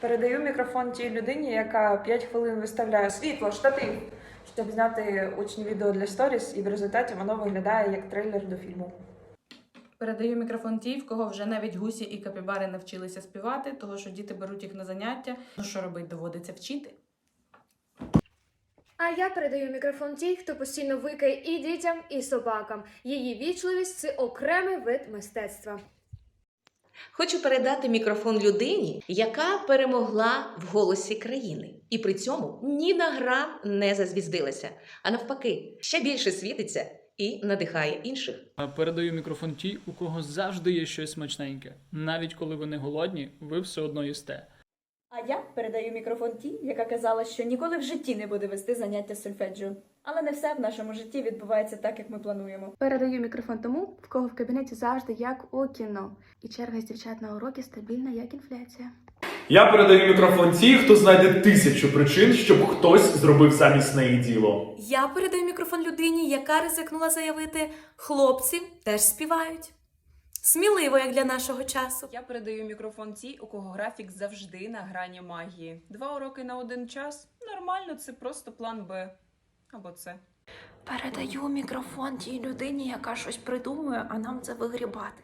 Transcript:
Передаю мікрофон тій людині, яка 5 хвилин виставляє світло, штатив, щоб зняти учні відео для сторіс, і в результаті воно виглядає як трейлер до фільму. Передаю мікрофон тій, в кого вже навіть гусі і капібари навчилися співати, того що діти беруть їх на заняття. Ну що робить, доводиться вчити. А я передаю мікрофон тій, хто постійно викає і дітям, і собакам. Її вічливість це окремий вид мистецтва. Хочу передати мікрофон людині, яка перемогла в голосі країни, і при цьому ні на грам не зазвіздилася, а навпаки, ще більше світиться і надихає інших. Передаю мікрофон тій, у кого завжди є щось смачненьке. Навіть коли вони голодні, ви все одно їсте. А я передаю мікрофон тій, яка казала, що ніколи в житті не буде вести заняття сольфеджіо. Але не все в нашому житті відбувається так, як ми плануємо. Передаю мікрофон тому, в кого в кабінеті завжди як у кіно, і черга з дівчат на уроки стабільна, як інфляція. Я передаю мікрофон тій, хто знайде тисячу причин, щоб хтось зробив замість неї діло. Я передаю мікрофон людині, яка ризикнула заявити: хлопці теж співають. Сміливо, як для нашого часу. Я передаю мікрофон тій, у кого графік завжди на грані магії. Два уроки на один час нормально, це просто план Б. Або це. Передаю мікрофон тій людині, яка щось придумує, а нам це вигрібати.